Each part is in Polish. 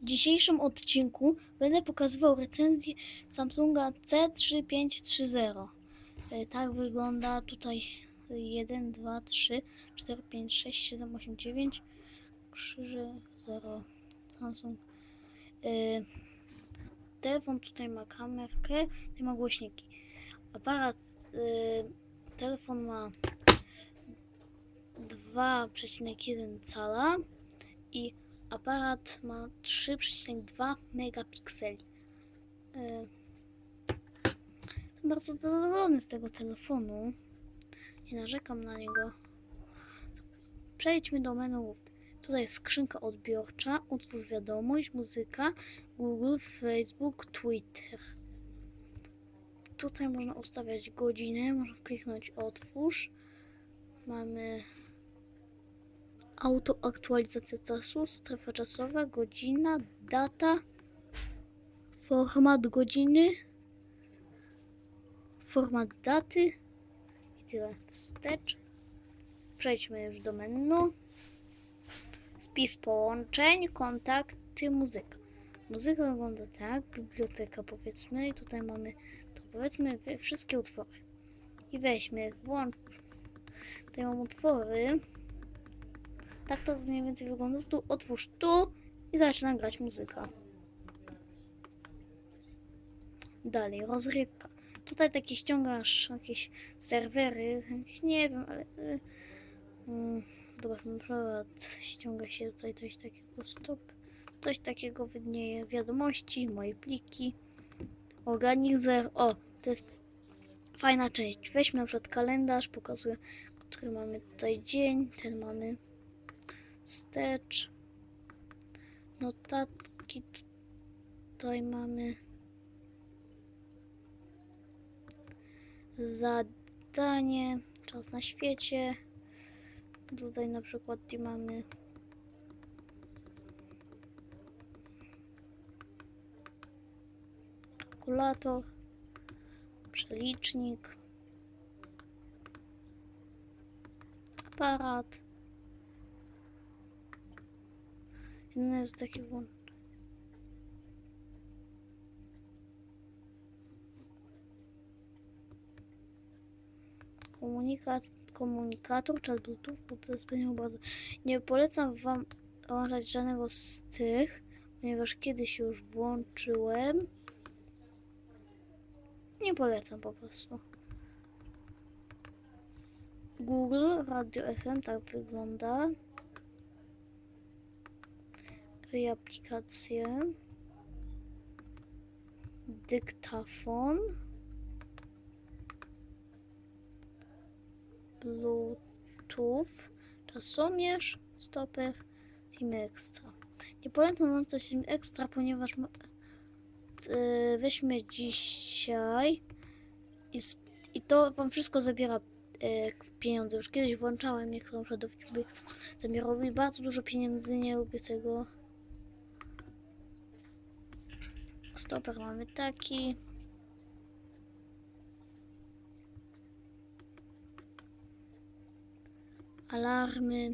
W dzisiejszym odcinku będę pokazywał recenzję Samsunga C3530. E, Tak wygląda tutaj 1, 2, 3, 4, 5, 6, 7, 8, 9 krzyży 0 Samsung. E, Telefon tutaj ma kamerkę, tutaj ma głośniki. Aparat, e, telefon ma 2,1 cala i aparat ma 3,2 megapikseli. E, Jestem bardzo zadowolony z tego telefonu. Nie narzekam na niego. Przejdźmy do menu. Tutaj jest skrzynka odbiorcza, utwórz wiadomość, muzyka, Google, Facebook, Twitter. Tutaj można ustawiać godzinę, można kliknąć otwórz. Mamy autoaktualizacja czasu, strefa czasowa, godzina, data, format godziny, format daty i tyle. Wstecz. Przejdźmy już do menu. Spis połączeń, kontakty, muzyka. Muzyka wygląda tak, biblioteka powiedzmy i tutaj mamy to powiedzmy wszystkie utwory. I weźmy, włącz. Tutaj mam utwory. Tak to mniej więcej wygląda. Tu otwórz tu i zaczyna grać muzyka. Dalej, rozrywka. Tutaj takie ściągasz jakieś serwery, jakieś, nie wiem, ale... y, Mm, Zobacz, na przykład ściąga się tutaj coś takiego, stop. Coś takiego widnieje, wiadomości, moje pliki, organizer. O, to jest fajna część. Weźmy na przykład kalendarz, pokazuję, który mamy tutaj dzień, ten mamy wstecz, notatki, tutaj mamy. Zadanie, czas na świecie, tutaj na przykład mamy. Kalkulator, przelicznik, aparat. Jeden jest taki włącz. Komunikat, komunikator, czat Bluetooth, bo to jest będzie bardzo. Nie polecam wam włączać żadnego z tych, ponieważ kiedyś już włączyłem. Nie polecam po prostu. Google Radio FM tak wygląda. Kryj aplikację. Dyktafon. Bluetooth. Czasomierz. Stoper. Sim Extra. Nie polecam włączać Sim Extra, ponieważ e, weźmy dzisiaj i, i to wam wszystko zabiera e, pieniądze. Już kiedyś włączałem niektóre przodowcipy. Zabierało mi bardzo dużo pieniędzy, nie lubię tego. Stoper mamy taki. Alarmy.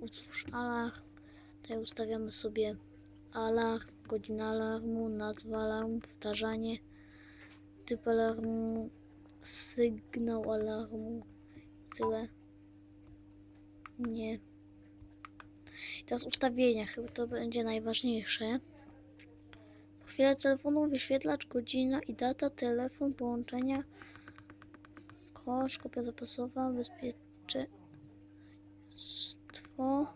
Utwórz alarm. Tutaj ustawiamy sobie alarm, godzina alarmu, nazwa alarmu, powtarzanie, typ alarmu, sygnał alarmu. Tyle. Nie. I teraz ustawienia, chyba to będzie najważniejsze. Chwilę telefonu, wyświetlacz, godzina i data, telefon, połączenia, kosz, kopia zapasowa, bezpieczeństwo,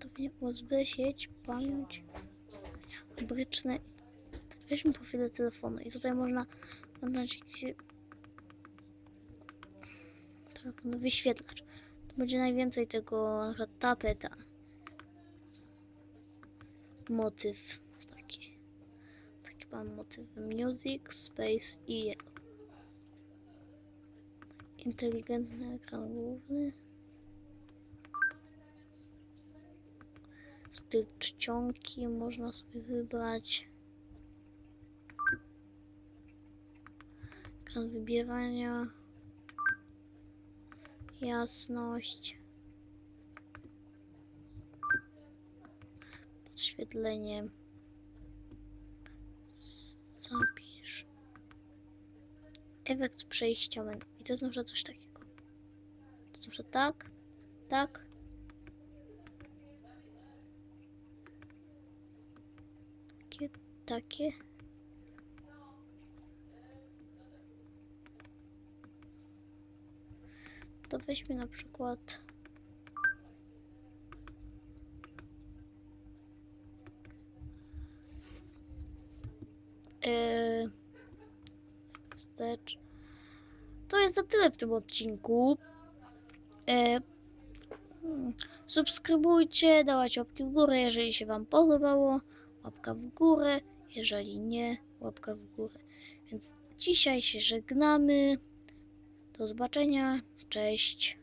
to USB, sieć, pamięć, bryczne. Weźmy chwilę telefonu i tutaj można włączyć telefon, wyświetlacz. To będzie najwięcej tego, tapeta. Motyw. Taki mam motyw. Music, space i. Inteligentny ekran główny. Styl czcionki można sobie wybrać. Ekran wybierania. Jasność. oświetlenie. Zapisz. Efekt przejścia menu. I to jest na przykład coś takiego. To jest na przykład tak, tak. Takie, takie. To weźmy na przykład. Yy, wstecz. To jest na tyle w tym odcinku. Yy, hmm, subskrybujcie, dawajcie łapki w górę, jeżeli się Wam podobało. Łapka w górę, jeżeli nie, łapka w górę. Więc dzisiaj się żegnamy. Do zobaczenia. Cześć.